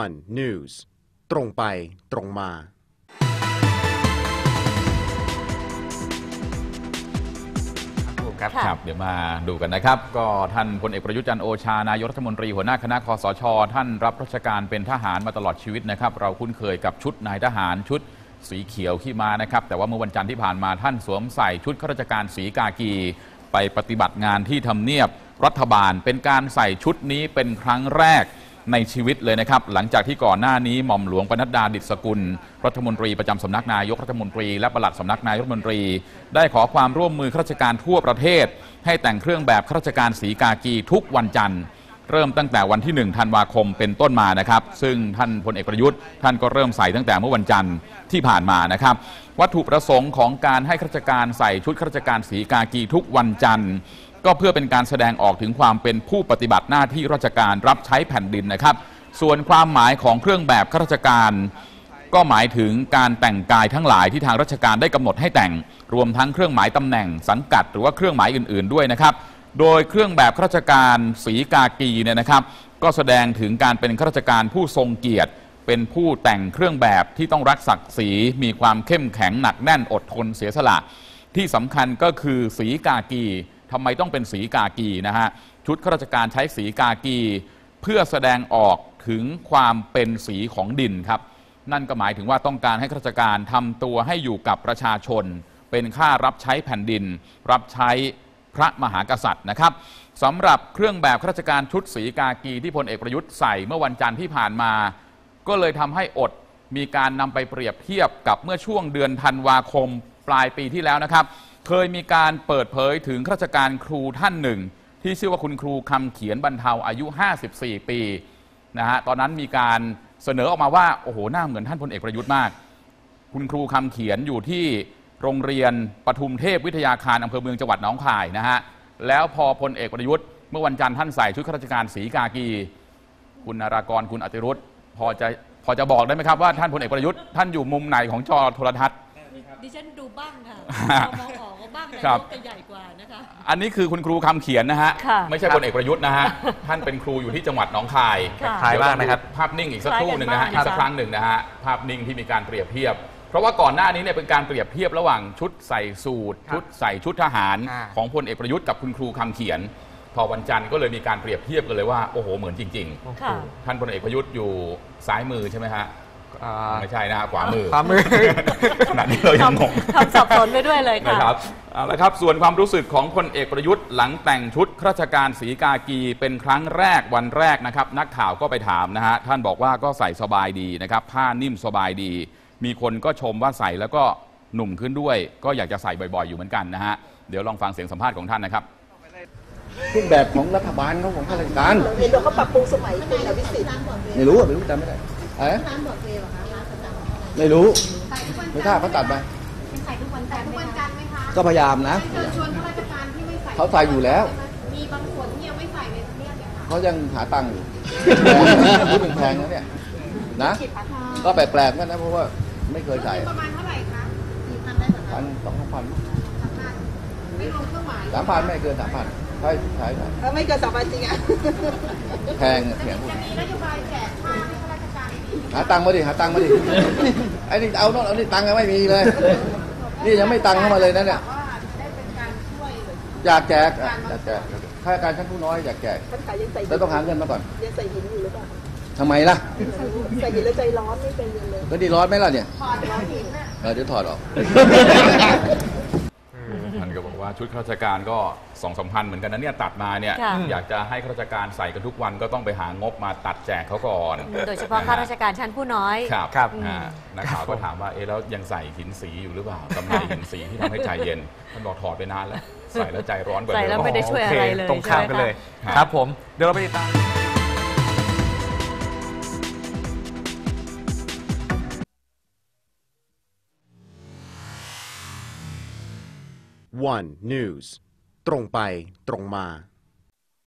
One News ตรงไปตรงมา ครับค่ะ ครับเดี๋ยวมาดูกันนะครับ ก็ท่านพลเอกประยุทธ์จันทร์โอชานายกรัฐมนตรีหัวหน้าคณะคอสช ท่านรับราชการเป็นทหารมาตลอดชีวิตนะครับ เราคุ้นเคยกับชุดนายทหารชุดสีเขียวขี้ม้านะครับ แต่ว่าเมื่อวันจันทร์ที่ผ่านมาท่านสวมใส่ชุดข้าราชการสีกากี ไปปฏิบัติงานที่ทำเนียบรัฐบาลเป็นการใส่ชุดนี้เป็นครั้งแรก ในชีวิตเลยนะครับ หลังจากที่ก่อนหน้านี้หม่อมหลวงปนัดดาดิษกุล รัฐมนตรีประจำสำนักนายกรัฐมนตรี และปลัดสำนักนายกรัฐมนตรี ได้ขอความร่วมมือข้าราชการทั่วประเทศ ให้แต่งเครื่องแบบข้าราชการสีกากีทุกวันจันทร์เริ่มตั้งแต่วันที่ 1 ธันวาคมเป็นต้นมานะครับ ซึ่งท่านพลเอกประยุทธ์ ท่านก็เริ่มใส่ตั้งแต่เมื่อวันจันทร์ที่ผ่านมานะครับ วัตถุประสงค์ของการให้ข้าราชการใส่ชุดข้าราชการสีกากีทุกวันจันทร์ ก็เพื่อเป็นการแสดงออกถึงความเป็นผู้ปฏิบัติหน้าที่ราชการรับใช้แผ่นดินนะครับ ส่วนความหมายของเครื่องแบบข้าราชการ ก็หมายถึงการแต่งกายทั้งหลายที่ทางราชการได้กำหนดให้แต่ง รวมทั้งเครื่องหมายตำแหน่งสังกัด หรือว่าเครื่องหมายอื่น ๆด้วยนะครับ โดยเครื่องแบบข้าราชการสีกากีเนี่ยนะครับ ก็แสดงถึงการเป็นข้าราชการผู้ทรงเกียรติเป็นผู้แต่งเครื่องแบบที่ต้องรักศักดิ์ศรีมีความเข้มแข็งหนักแน่นอดทนเสียสละ ที่สำคัญก็คือสีกากี ทำไมต้องเป็นสีกากีนะฮะชุดข้าราชการใช้สีกากี เพื่อแสดงออกถึงความเป็นสีของดินครับ นั่นก็หมายถึงว่าต้องการให้ข้าราชการทำตัวให้อยู่กับประชาชน เป็นค่ารับใช้แผ่นดิน รับใช้พระมหากษัตริย์นะครับสำหรับเครื่องแบบข้าราชการชุดสีกากีที่พลเอกประยุทธ์ใส่เมื่อวันจันทร์ที่ผ่านมา ก็เลยทำให้อดมีการนำไปเปรียบเทียบกับเมื่อช่วงเดือนธันวาคมปลายปีที่แล้วนะครับ เคยมีการเปิดเผยถึงข้าราชการครูท่านหนึ่ง ที่ชื่อว่าคุณครูคำเขียนบรรเทาอายุ 54 ปีนะฮะตอนนั้นมีการเสนอออกมาว่าโอ้โหหน้าเหมือนท่านพลเอกประยุทธ์มาก คุณครูคำเขียนอยู่ที่โรงเรียนปทุมเทพวิทยาคารอำเภอเมืองจังหวัดหนองคายนะฮะแล้วพอพลเอกประยุทธ์เมื่อวันจันทร์ท่านใส่ชุดข้าราชการสีกากี คุณนารากรคุณอติรุธพอจะพอจะบอกได้ไหมครับว่าท่านพลเอกประยุทธ์ท่านอยู่มุมไหนของจอโทรทัศน์ ดิฉันดูบ้างค่ะฮะมองออกว่าบ้างนายครับกจะใหญ่กว่านะคะอันนี้คือคุณครูคำเขียนนะฮะค่ะไม่ใช่พลเอกประยุทธ์นะฮะ ท่านเป็นครูอยู่ที่จังหวัดหนองคายค่ะเดี๋ยวลองดูภาพนิ่งอีกสักครู่หนึ่งนะฮะคล้ายกันมากอีกสักครั้งหนึ่งนะฮะ ภาพนิ่งที่มีการเปรียบเทียบ เพราะว่าก่อนหน้านี้เนี่ยเป็นการเปรียบเทียบระหว่างชุดใส่สูทชุดใส่ชุดทหารอ่าของพลเอกประยุทธ์กับคุณครูคำเขียนพอวันจันทร์ก็เลยมีการเปรียบเทียบกันเลยว่าโอ้โหเหมือนจริงค่ะๆท่านพลเอกประยุทธ์อยู่ซ้ายมือใช่ไหมฮะ อ่า ไม่ใช่นะฮะขวามือขวามือ ขณะนี้เรายังงง ทำสับสนไปด้วยเลยค่ะ นะครับเอาละครับส่วนความรู้สึกของพลเอกประยุทธ์หลังแต่งชุดข้าราชการสีกากีเป็นครั้งแรกวันแรกนะครับ นักข่าวก็ไปถามนะฮะท่านบอกว่าก็ใส่สบายดีนะครับ ผ้านิ่มสบายดี มีคนก็ชมว่าใส่แล้วก็หนุ่มขึ้นด้วย ก็อยากจะใส่บ่อยๆอยู่เหมือนกันนะฮะเดี๋ยวลองฟังเสียงสัมภาษณ์ของท่านนะครับเครื่องแบบของรัฐบาลเขาของข้าราชการเห็นว่าเขาปรับปรุงสมัยคุณอภิสิทธิ์ไม่รู้อะไม่รู้จำไม่ได้ อะไรนะไม่รู้ไม่ทราบเขาตัดไปใส่ทุกวันจันทร์ทุกวันจันทร์ไหมคะก็พยายามนะเชิญชวนข้าราชการที่ไม่ใส่เขาใส่อยู่แล้ว มีบางส่วนที่ยังไม่ใส่ในทำเนียบเนี่ยค่ะเขายังหาตังค์อยู่พูดเป็นแพงนะเนี่ยนะ ก็แปลกๆกันนะเพราะว่าไม่เคยใส่ประมาณเท่าไหร่คะพันสองพันไม่รวมเครื่องหมายสามพันไม่เกินสามพันใช่ใช่ใช่เออไม่เกินสองพันจริงอะแพงอะแพงพูดจะมีนโยบายแจกผ้าให้ข้าราชการอีกหาตังค์มาดิหาตังค์มาดิไอ้นี่เอาโน่นเอานี่ตังค์ยังไม่มีเลย นี่ยังไม่ตังค์เข้ามาเลยนะเนี่ยว่าได้เป็นการช่วยอยากแจกอะอยากแจกข้าราชการชั้นผู้น้อยอยากแจกท่านขายยังใส่หิแต่ต้องหาเงินมาก่อนยังใส่หินอยู่หรือเปล่าทำไมล่ะใส่หินแล้วใจร้อนไม่เป็นเย็นเลยก็ดีร้อนไหมล่ะเนี่ยถอดร้อนหินน่ะเออเดี๋ยวถอดออกท่านก็บอก ว่าชุดข้าราชการก็สองสามพันเหมือนกันนะเนี่ยตัดมาเนี่ยค่ะ อยากจะให้ข้าราชการใส่กันทุกวันก็ต้องไปหางบมาตัดแจกเขาก่อนโดยเฉพาะข้าราชการชั้นผู้น้อย ครับครับอ่านักข่าวก็ถามว่าเอ๊ะแล้วยังใส่หินสีอยู่หรือเปล่ากำไรหินสีที่ทำให้ใจเย็นท่านบอกถอดไปนานแล้วใส่แล้วใจร้อนกว่าใส่เดิแล้วม ไม่ได้ช่วยอะไรเลยโคตรงข้ามกันเลยใช่ไหมคะครับผม เดี๋ยวเราไปติดตาม One News ตรงไปตรงมา